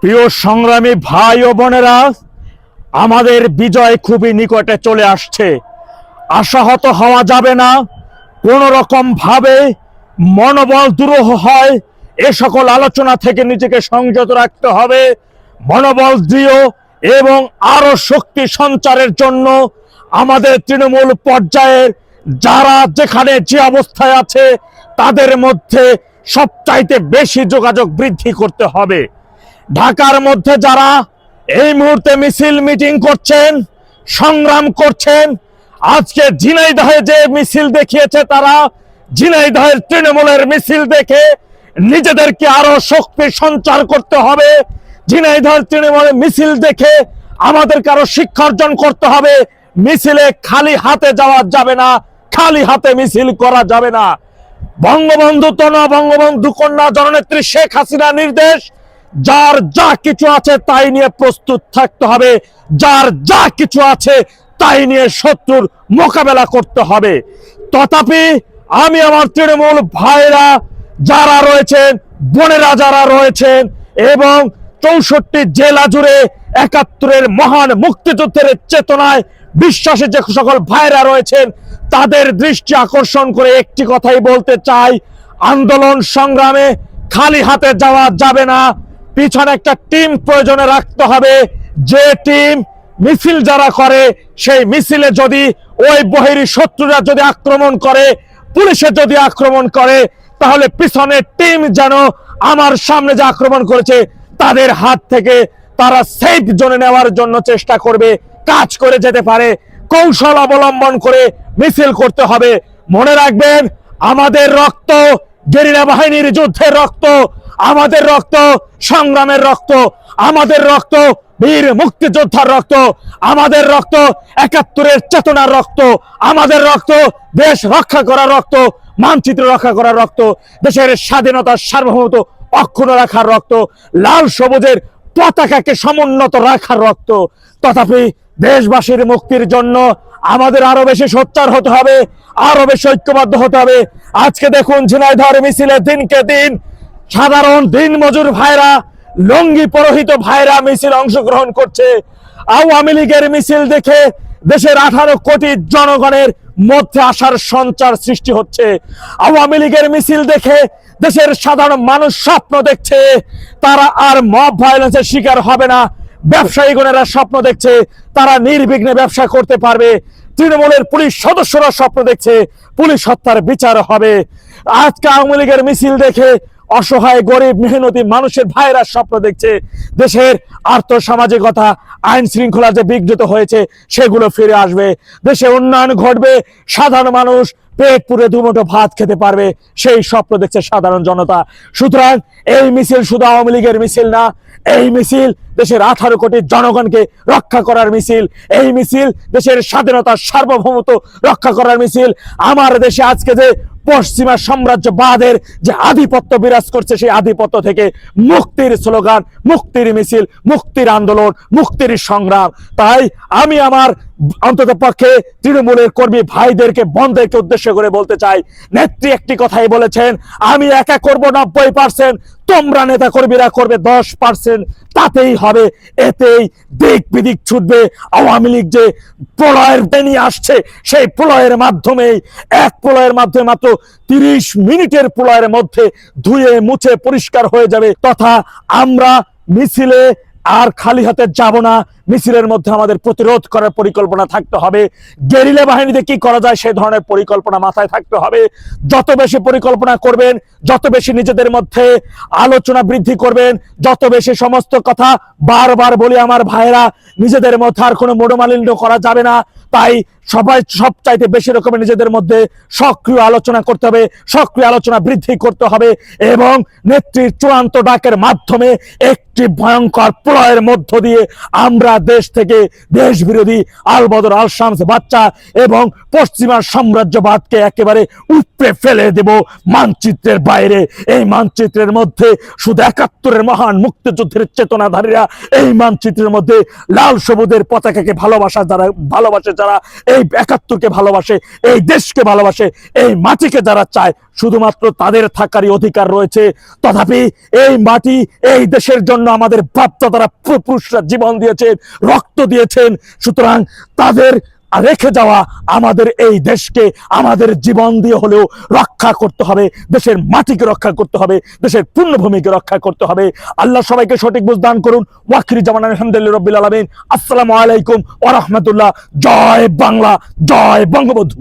প্রিয় সংগ্রামী ভাই ও বোনেরা, আমাদের বিজয় খুবই নিকটে চলে আসছে। আশাহত হওয়া যাবে না কোন রকম ভাবে মনোবল দুরূহ হয়, এ সকল আলোচনা থেকে নিজেকে সংযত রাখতে হবে, মনোবল দৃঢ় এবং আরও শক্তি সঞ্চারের জন্য আমাদের তৃণমূল পর্যায়ের যারা যেখানে যে অবস্থায় আছে, তাদের মধ্যে সবচাইতে বেশি যোগাযোগ বৃদ্ধি করতে হবে। ঢাকার মধ্যে যারা এই মুহূর্তে মিছিল মিটিং করছেন, সংগ্রাম করছেন, আজকে ঝিনাইদহে যে মিছিল দেখিয়েছে তারা, ঝিনাইদহের তৃণমূলের মিছিল দেখে নিজেদেরকে আরও শক্তি সঞ্চার করতে হবে। ঝিনাইদহের তৃণমূলের মিছিল দেখে আমাদেরকে আরও শিক্ষা অর্জন করতে হবে। মিছিলে খালি হাতে যাওয়া যাবে না, খালি হাতে মিছিল করা যাবে না। বঙ্গবন্ধু তনা বঙ্গবন্ধু কন্যা জননেত্রী শেখ হাসিনা নির্দেশ যার যা কিছু আছে তাই নিয়ে প্রস্তুত থাকতে হবে। যার যা কিছু আছে তাই নিয়ে শত্রুর মোকাবেলা করতে হবে। তথাপি আমি আমার তৃণমূল ভাইরা যারা রয়েছেন, বোনেরা যারা রয়েছেন এবং চৌষট্টি জেলা জুড়ে একাত্তরের মহান মুক্তিযুদ্ধের চেতনায় বিশ্বাসে যে সকল ভাইরা রয়েছেন, তাদের দৃষ্টি আকর্ষণ করে একটি কথাই বলতে চাই। আন্দোলন সংগ্রামে খালি হাতে যাওয়া যাবে না। পিছনে একটা টিম প্রয়োজনে রাখতে হবে। যে টিম মিছিল যারা করে, সেই মিছিলে যদি ওই বহিরি শত্রুরা যদি আক্রমণ করে, পুলিশে যদি আক্রমণ করে, তাহলে পিছনের টিম যেন আমার সামনে যে আক্রমণ করেছে, তাদের হাত থেকে তারা সেফ জোনে নেওয়ার জন্য চেষ্টা করবে, কাজ করে যেতে পারে। কৌশল অবলম্বন করে মিছিল করতে হবে। মনে রাখবেন, আমাদের রক্ত গেরিলা বাহিনীর যুদ্ধের রক্ত আমাদের রক্ত, সংগ্রামের রক্ত, আমাদের রক্ত, বীর মুক্তিযোদ্ধার রক্ত, আমাদের রক্ত, একাত্তরের চেতনার রক্ত, আমাদের রক্ত, দেশ রক্ষা করার রক্ত, মানচিত্র রক্ষা করার রক্ত, দেশের স্বাধীনতার সার্বভৌমত্ব অক্ষুণ্ণ রাখার রক্ত, লাল সবুজের পতাকাকে সমুন্নত রাখার রক্ত। তথাপি দেশবাসীর মুক্তির জন্য আমাদের আরও বেশি সোচ্চার হতে হবে, আরও বেশি ঐক্যবদ্ধ হতে হবে। আজকে দেখুন ঝিনাইদহ মিছিলে দিনকে দিন সাধারণ দিন মজুর ভাইরা, লঙ্গি পরহিত ভাইরা মিছিল অংশগ্রহণ করছে। আওয়ামী লীগের মিছিল দেখে দেশের আঠারো কোটি জনগণের মধ্যে আসার সঞ্চার সৃষ্টি হচ্ছে। আওয়ামী লীগের মিছিল দেখে দেশের সাধারণ মানুষ স্বপ্ন দেখছে, তারা আর মব ভায়োলেন্সের শিকার হবে না। ব্যবসায়ীগণেরা স্বপ্ন দেখছে, তারা নির্বিঘ্নে ব্যবসা করতে পারবে। তৃণমূলের পুলিশ সদস্যরা স্বপ্ন দেখছে, পুলিশ হত্যার বিচার হবে। আজকে আওয়ামী লীগের মিছিল দেখে অসহায়, গরিব, মেহনতি মানুষের ভাইরা স্বপ্ন দেখছে। দেশের আর্থ সামাজিকতা আইন শৃঙ্খলা যে বিঘ্নিত হয়েছে, সেগুলো ফিরে আসবে। দেশে উন্নয়ন ঘটবে, সাধারণ মানুষ পেট পুরে দুমুঠো ভাত খেতে পারবে, সেই স্বপ্ন দেখছে সাধারণ জনতা। সুতরাং এই মিছিল শুধু আওয়ামী লীগের মিছিল না, এই মিছিল দেশের আঠারো কোটি জনগণকে রক্ষা করার মিছিল, এই মিছিল দেশের স্বাধীনতার সার্বভৌমত্ব রক্ষা করার মিছিল। আমার দেশে আজকে যে পশ্চিমা সাম্রাজ্যবাদের যে আধিপত্য বিরাজ করছে, সেই আধিপত্য থেকে মুক্তির স্লোগান, মুক্তির মিছিল, মুক্তির আন্দোলন, মুক্তির সংগ্রাম। তাই আমি আমার অন্তত পক্ষে তৃণমূলের কর্মী ভাইদেরকে বন্ধেরকে উদ্দেশ্য করে বলতে চাই, নেত্রী একটি কথাই বলেছেন, আমি একা করব নব্বই পার্সেন্ট তোমরা নেতা কর্মীরা করবে দশ পার্সেন্ট তাতেই হবে, এতেই দিক বিদিক ছুটবে। আওয়ামী লীগ যে প্রলয়ের বেনিয়ে আসছে, সেই প্রলয়ের মাধ্যমেই, এক প্রলয়ের মাধ্যমে মাত্র তিরিশ মিনিটের প্রলয়ের মধ্যে ধুয়ে মুছে পরিষ্কার হয়ে যাবে, তথা আমরা মিছিলে আর খালি হাতে যাব না মিছিলের মধ্যে আমাদের প্রতিরোধ করার পরিকল্পনা থাকতে হবে। গেরিলা বাহিনীতে কি করা যায় সেই ধরনের পরিকল্পনা মাথায় থাকতে হবে। যত বেশি পরিকল্পনা করবেন, যত বেশি নিজেদের মধ্যে আলোচনা বৃদ্ধি করবেন, যত বেশি সমস্ত কথা বারবার বলি আমার ভাইরা নিজেদের মধ্যে আর কোনো মনোমালিন্য করা যাবে না। তাই সবাই সব চাইতে বেশি রকমের নিজেদের মধ্যে সক্রিয় আলোচনা করতে হবে, সক্রিয় আলোচনা বৃদ্ধি করতে হবে এবং নেত্রীর চূড়ান্ত ডাকের মাধ্যমে একটি ভয়ঙ্কর প্রলয়ের মধ্য দিয়ে আমরা বাংলাদেশ থেকে দেশ বিরোধী আল বদর, আল শামস বাচ্চা এবং পশ্চিমা সাম্রাজ্যবাদকে একেবারে উপড়ে ফেলে দেব মানচিত্রের বাইরে। এই মানচিত্রের মধ্যে শুধু একাত্তরের মহান মুক্তিযুদ্ধের চেতনাধারীরা, এই মানচিত্রের মধ্যে লাল সবুজের পতাকাকে ভালোবাসা যারা, ভালোবাসে যারা, এই একাত্তরকে ভালোবাসে, এই দেশকে ভালোবাসে, এই মাটিকে যারা চায়, শুধুমাত্র তাদের থাকারই অধিকার রয়েছে। তথাপি এই মাটি এই দেশের জন্য আমাদের বাপদাদারা পুরুষরা জীবন দিয়েছেন রক্ত দিয়েছেন। সুতরাং তাদের রেখে যাওয়া আমাদের এই দেশকে আমাদের জীবন দিয়ে হলেও রক্ষা করতে হবে, দেশের মাটিকে রক্ষা করতে হবে, দেশের পূর্ণভূমিকে রক্ষা করতে হবে। আল্লাহ সবাইকে সঠিক বুঝ দান করুন। ওয়াকির জামান আলহামদুলিল্লাহ রবিল আলমিন। আসসালামু আলাইকুম ওরহমতুল্লাহ জয় বাংলা, জয় বঙ্গবন্ধু।